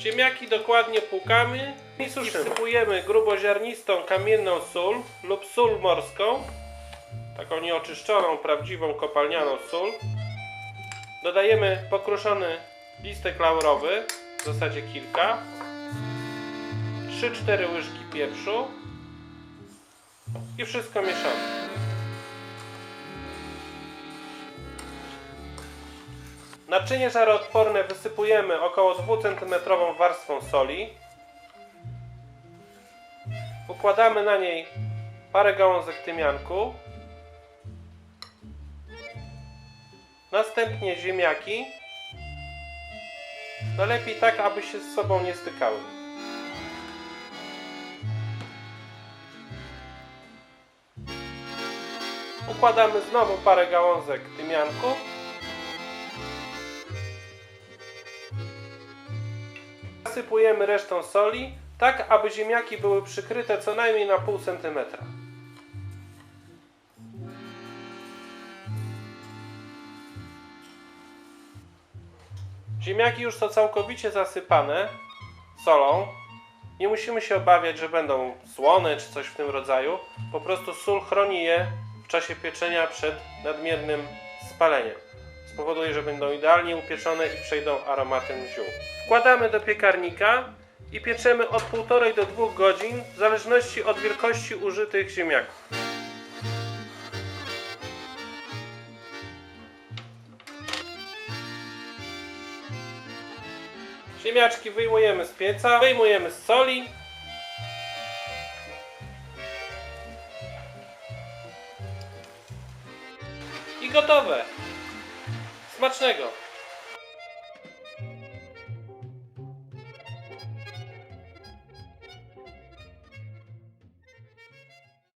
Ziemniaki dokładnie płukamy i. Wsypujemy gruboziarnistą kamienną sól lub sól morską, taką nieoczyszczoną, prawdziwą kopalnianą sól. Dodajemy pokruszony listek laurowy, w zasadzie kilka. 3-4 łyżki pieprzu i wszystko mieszamy. Naczynie żaroodporne wysypujemy około 2 cm warstwą soli. Układamy na niej parę gałązek tymianku. Następnie ziemniaki. No lepiej tak, aby się z sobą nie stykały. Układamy znowu parę gałązek tymianku. Zasypujemy resztą soli, tak aby ziemniaki były przykryte co najmniej na pół centymetra. Ziemniaki już są całkowicie zasypane solą. Nie musimy się obawiać, że będą słone czy coś w tym rodzaju. Po prostu sól chroni je w czasie pieczenia przed nadmiernym spaleniem. Spowoduje, że będą idealnie upieczone i przejdą aromatem ziół. Wkładamy do piekarnika i pieczemy od 1,5 do 2 godzin w zależności od wielkości użytych ziemniaków. Ziemniaczki wyjmujemy z pieca, wyjmujemy z soli. I gotowe. Smacznego.